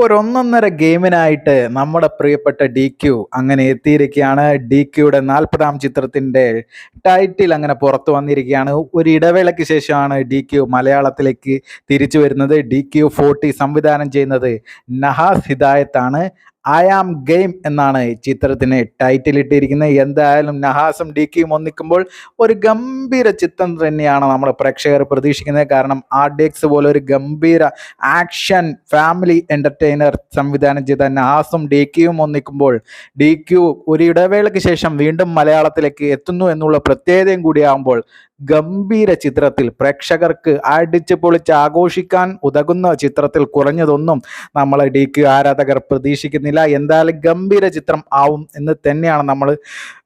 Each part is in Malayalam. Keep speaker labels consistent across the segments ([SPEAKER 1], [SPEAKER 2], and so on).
[SPEAKER 1] ഒരൊന്നൊന്നര ഗെയിമിനായിട്ട് നമ്മുടെ പ്രിയപ്പെട്ട ഡി ക്യു അങ്ങനെ എത്തിയിരിക്കുകയാണ്. ഡി ക്യൂയുടെ നാൽപ്പതാം ചിത്രത്തിന്റെ ടൈറ്റിൽ അങ്ങനെ പുറത്തു വന്നിരിക്കുകയാണ്. ഒരു ഇടവേളയ്ക്ക് ശേഷമാണ് ഡി ക്യു മലയാളത്തിലേക്ക് തിരിച്ചു വരുന്നത്. ഡി ക്യു ഫോർട്ടി സംവിധാനം ചെയ്യുന്നത് നഹാസ് ഹിദായത്താണ്. ഐ ആം ഗെയിം എന്നാണ് ചിത്രത്തിന് ടൈറ്റിൽ ഇട്ടിരിക്കുന്നത്. എന്തായാലും നഹാസും ഡിക്കിയും ഒന്നിക്കുമ്പോൾ ഒരു ഗംഭീര ചിത്രം തന്നെയാണ് നമ്മൾ പ്രേക്ഷകർ പ്രതീക്ഷിക്കുന്നത്. കാരണം ആർ ഡിക്സ് പോലെ ഒരു ഗംഭീര ആക്ഷൻ ഫാമിലി എന്റർടൈനർ സംവിധാനം ചെയ്ത നഹാസും ഡിക്കിയും ഒന്നിക്കുമ്പോൾ ഡി ക്യു ഒരു ഇടവേളയ്ക്ക് ശേഷം വീണ്ടും മലയാളത്തിലേക്ക് എത്തുന്നു എന്നുള്ള പ്രത്യേകതയും കൂടിയാകുമ്പോൾ ഗംഭീര ചിത്രത്തിൽ പ്രേക്ഷകർക്ക് അടിച്ച് പൊളിച്ച് ആഘോഷിക്കാൻ ഉതകുന്ന ചിത്രത്തിൽ കുറഞ്ഞതൊന്നും നമ്മൾ ഡി ക്യു ആരാധകർ പ്രതീക്ഷിക്കുന്നില്ല. എന്തായാലും ഗംഭീര ചിത്രം ആവും എന്ന് തന്നെയാണ് നമ്മൾ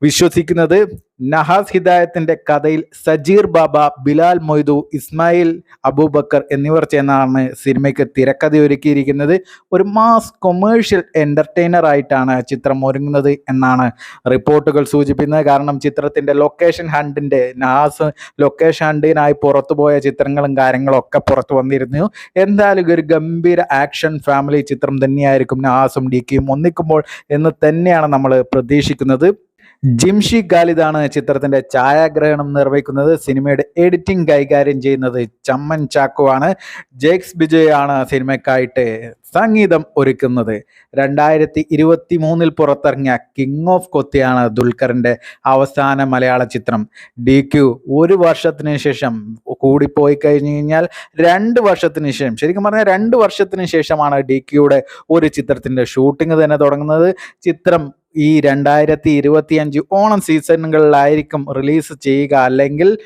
[SPEAKER 1] വിശ്വസിക്കുന്നത്. നഹാസ് ഹിദായത്തിന്റെ കഥയിൽ സജീർ ബാബ ബിലാൽ മൊയ്തു ഇസ്മായിൽ അബൂബക്കർ എന്നിവർ ചേർന്നാണ് സിനിമയ്ക്ക് തിരക്കഥ ഒരുക്കിയിരിക്കുന്നത് ഒരു മാസ് കൊമേഴ്ഷ്യൽ എന്റർടൈനർ ആയിട്ടാണ് ചിത്രം ഒരുങ്ങുന്നത് എന്നാണ് റിപ്പോർട്ടുകൾ സൂചിപ്പിക്കുന്നത്. കാരണം ചിത്രത്തിന്റെ ലൊക്കേഷൻ ഹണ്ടിന്റെ നഹാസ് ലൊക്കേഷൻ ഹണ്ടിനായി പുറത്തുപോയ ചിത്രങ്ങളും കാര്യങ്ങളും ഒക്കെ പുറത്തു വന്നിരുന്നു. എന്തായാലും ഒരു ഗംഭീര ആക്ഷൻ ഫാമിലി ചിത്രം തന്നെയായിരിക്കും നഹാസും ഡി കെയും ഒന്നിക്കുമ്പോൾ എന്ന് തന്നെയാണ് നമ്മൾ പ്രതീക്ഷിക്കുന്നത്. ജിംഷി ഖാലിദാണ് ചിത്രത്തിന്റെ ഛായാഗ്രഹണം നിർവഹിക്കുന്നത്. സിനിമയുടെ എഡിറ്റിംഗ് കൈകാര്യം ചെയ്യുന്നത് ചമ്മൻ ചാക്കോ ആണ്. ജേക്സ് ബിജയ് ആണ് സിനിമയ്ക്കായിട്ട് സംഗീതം ഒരുക്കുന്നത്. രണ്ടായിരത്തി ഇരുപത്തി മൂന്നിൽ പുറത്തിറങ്ങിയ കിങ് ഓഫ് കൊത്തിയാണ് ദുൽഖറിന്റെ അവസാന മലയാള ചിത്രം. ഡി ക്യു ഒരു വർഷത്തിന് ശേഷം കൂടിപ്പോയി കഴിഞ്ഞു കഴിഞ്ഞാൽ രണ്ട് വർഷത്തിന് ശേഷം ശരിക്കും പറഞ്ഞാൽ രണ്ട് വർഷത്തിന് ശേഷമാണ് ഡി ക്യൂയുടെ ഒരു ചിത്രത്തിന്റെ ഷൂട്ടിംഗ് തന്നെ തുടങ്ങുന്നത്. ചിത്രം ഈ രണ്ടായിരത്തി ഇരുപത്തി അഞ്ച് ഓണം സീസണുകളിലായിരിക്കും റിലീസ് ചെയ്യുക. അല്ലെങ്കിൽ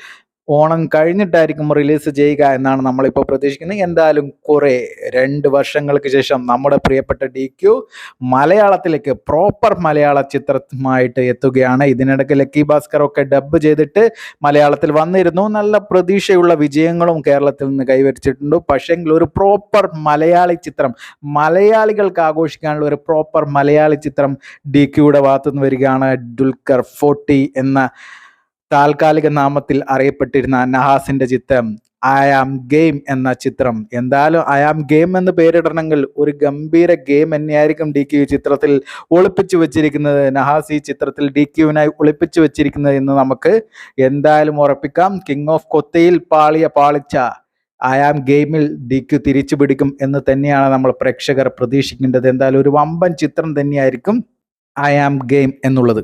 [SPEAKER 1] ഓണം കഴിഞ്ഞിട്ടായിരിക്കും റിലീസ് ചെയ്യുക എന്നാണ് നമ്മളിപ്പോൾ പ്രതീക്ഷിക്കുന്നത്. എന്തായാലും കുറേ രണ്ട് വർഷങ്ങൾക്ക് ശേഷം നമ്മുടെ പ്രിയപ്പെട്ട ഡി ക്യു മലയാളത്തിലേക്ക് പ്രോപ്പർ മലയാള ചിത്രമായിട്ട് എത്തുകയാണ്. ഇതിനിടയ്ക്ക് ലക്കി ഭാസ്കർ ഒക്കെ ഡബ് ചെയ്തിട്ട് മലയാളത്തിൽ വന്നിരുന്നു. നല്ല പ്രതീക്ഷയുള്ള വിജയങ്ങളും കേരളത്തിൽ നിന്ന് കൈവരിച്ചിട്ടുണ്ട്. പക്ഷേങ്കിൽ ഒരു പ്രോപ്പർ മലയാളി ചിത്രം മലയാളികൾക്ക് ആഘോഷിക്കാനുള്ള ഒരു പ്രോപ്പർ മലയാളി ചിത്രം ഡി ക്യൂയുടെ ഭാഗത്തുനിന്ന് വരികയാണ്. ദുൽഖർ ഫോർട്ടി എന്ന താൽക്കാലിക നാമത്തിൽ അറിയപ്പെട്ടിരുന്ന നഹാസിന്റെ ചിത്രം ഐ ആം ഗെയിം എന്ന ചിത്രം. എന്തായാലും ഐ ആം ഗെയിം എന്ന് പേരിടണമെങ്കിൽ ഒരു ഗംഭീര ഗെയിം തന്നെയായിരിക്കും ഡി ക്യു ചിത്രത്തിൽ ഒളിപ്പിച്ചു വെച്ചിരിക്കുന്നത്. നഹാസ് ഈ ചിത്രത്തിൽ ഡി ക്യുവിനായി ഒളിപ്പിച്ചു വെച്ചിരിക്കുന്നത് എന്ന് നമുക്ക് എന്തായാലും ഉറപ്പിക്കാം. കിങ് ഓഫ് കൊത്തയിൽ പാളിയ പാളിച്ച ഐ ആം ഗെയിമിൽ ഡി ക്യു തിരിച്ചു പിടിക്കും എന്ന് തന്നെയാണ് നമ്മൾ പ്രേക്ഷകർ പ്രതീക്ഷിക്കേണ്ടത്. എന്തായാലും ഒരു വമ്പൻ ചിത്രം തന്നെയായിരിക്കും ഐ ആം ഗെയിം എന്നുള്ളത്.